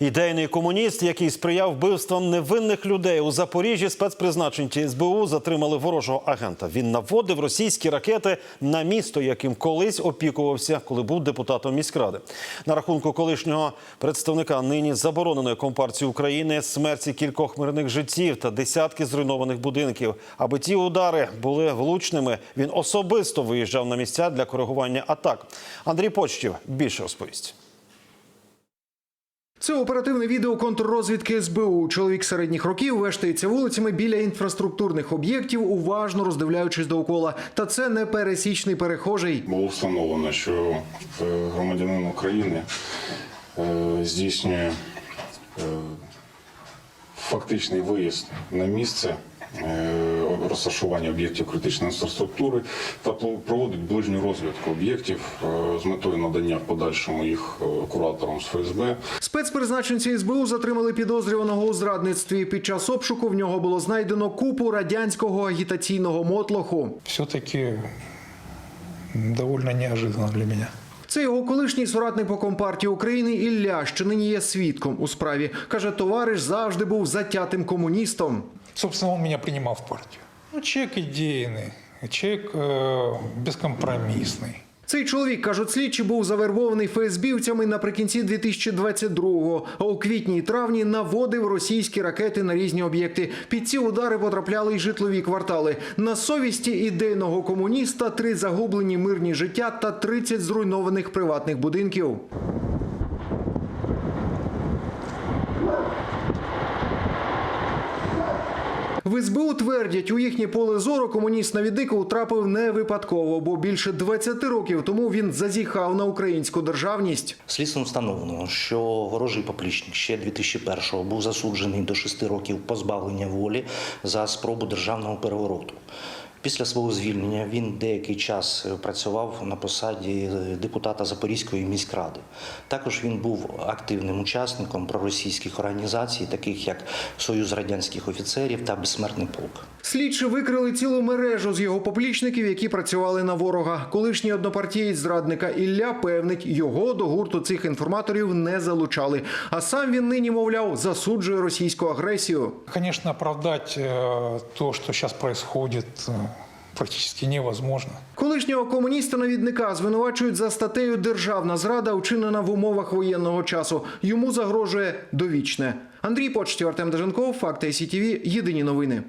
Ідейний комуніст, який сприяв вбивствам невинних людей у Запоріжжі, спецпризначенці СБУ затримали ворожого агента. Він наводив російські ракети на місто, яким колись опікувався, коли був депутатом міськради. На рахунку колишнього представника нині забороненої компартії України смерті кількох мирних життів та десятки зруйнованих будинків. Аби ті удари були влучними, він особисто виїжджав на місця для коригування атак. Андрій Почтів більше розповість. Це оперативне відео контррозвідки СБУ. Чоловік середніх років вештається вулицями біля інфраструктурних об'єктів, уважно роздивляючись довкола. Та це не пересічний перехожий. Було встановлено, що е, громадянин України е, здійснює е, фактичний виїзд на місце розташування об'єктів критичної інфраструктури та проводить ближню розвідку об'єктів е, з метою надання в подальшому їх е, кураторам з ФСБ. Спецпризначенці СБУ затримали підозрюваного у зрадництві. Під час обшуку в нього було знайдено купу радянського агітаційного мотлоху. все-таки довольно неожиданно для меня. Це його колишній соратник по компартії України Ілля, що нині є свідком у справі. каже, товариш завжди був затятим комуністом. Собственно, он меня принимал в партию. Ну, человек идейный, человек э, бескомпромиссный. Цей чоловік, кажуть слідчі, був завербований ФСБівцями наприкінці 2022-го, а у квітні і травні наводив російські ракети на різні об'єкти. Під ці удари потрапляли й житлові квартали. На совісті ідейного комуніста три загублені мирні життя та 30 зруйнованих приватних будинків. В СБУ твердять, у їхнє поле зору комуніст Навідико утрапив не випадково, бо більше 20 років тому він зазіхав на українську державність. Слідством встановлено, що ворожий поплічник ще 2001-го був засуджений до 6 років позбавлення волі за спробу державного перевороту. Після свого звільнення він деякий час працював на посаді депутата Запорізької міськради. Також він був активним учасником проросійських організацій, таких як Союз радянських офіцерів та Безсмертний полк. Слідчі викрили цілу мережу з його поплічників, які працювали на ворога. Колишній однопартієць зрадника Ілля певнить, його до гурту цих інформаторів не залучали. А сам він нині, мовляв, засуджує російську агресію. Конечно, оправдать э, то, что сейчас э, невозможно. Колишнього комуніста-навідника звинувачують за статтею Державна зрада, вчинена в умовах воєнного часу. Йому загрожує довічне. Андрій Почтів, Артем Деженков, Факти СІТВ, Єдині новини.